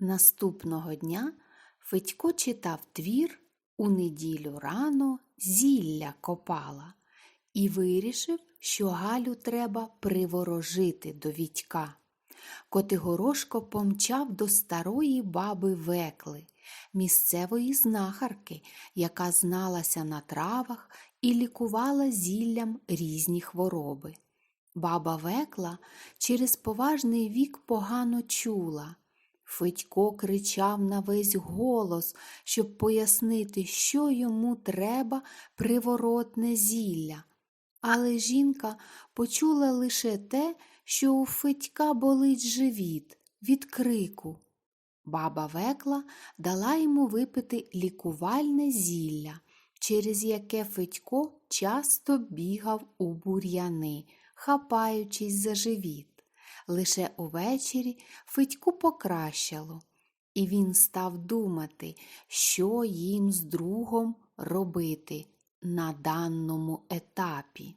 Наступного дня Федько читав твір у неділю рано зілля копала і вирішив, що Галю треба приворожити до Вітька. Котигорошко помчав до старої баби Векли, місцевої знахарки, яка зналася на травах і лікувала зіллям різні хвороби. Баба Векла через поважний вік погано чула. Федько кричав на весь голос, щоб пояснити, що йому треба приворотне зілля. Але жінка почула лише те, що у Федька болить живіт від крику. Баба Векла дала йому випити лікувальне зілля, через яке Федько часто бігав у бур'яни, хапаючись за живіт. Лише увечері Федьку покращало, і він став думати, що їм з другом робити на даному етапі.